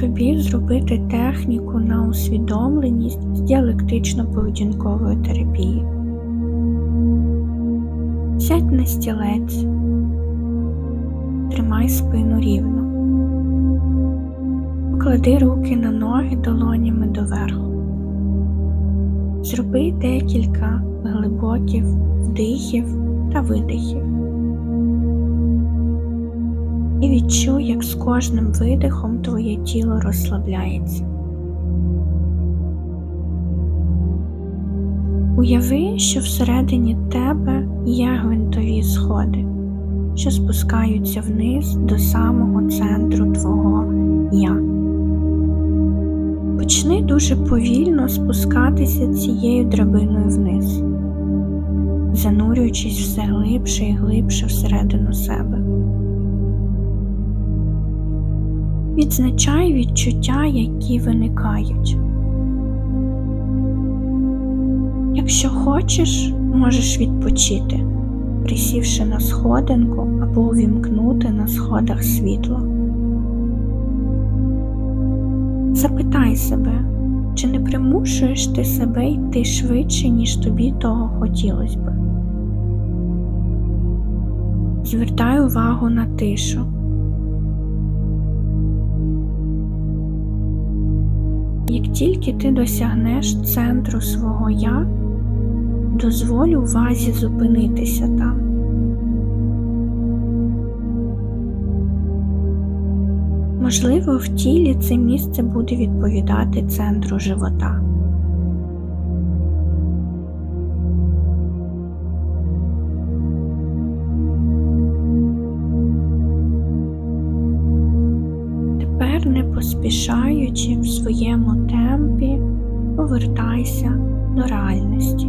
тобі зробити техніку на усвідомленість з діалектично-поведінкової терапії. Сядь на стілець, тримай спину рівно, поклади руки на ноги долонями доверху. Зроби декілька глибоких вдихів та видихів. І відчуй, як з кожним видихом твоє тіло розслабляється. Уяви, що всередині тебе є гвинтові сходи, що спускаються вниз до самого центру твого я. Почни дуже повільно спускатися цією драбиною вниз, занурюючись все глибше і глибше всередину себе. Відзначай відчуття, які виникають. Якщо хочеш, можеш відпочити, присівши на сходинку або увімкнути на сходах світло. Запитай себе, чи не примушуєш ти себе йти швидше, ніж тобі того хотілося би. Звертай увагу на тишу. Як тільки ти досягнеш центру свого я, дозволь увазі зупинитися там. Можливо, в тілі це місце буде відповідати центру живота. Не поспішаючи в своєму темпі, повертайся до реальності.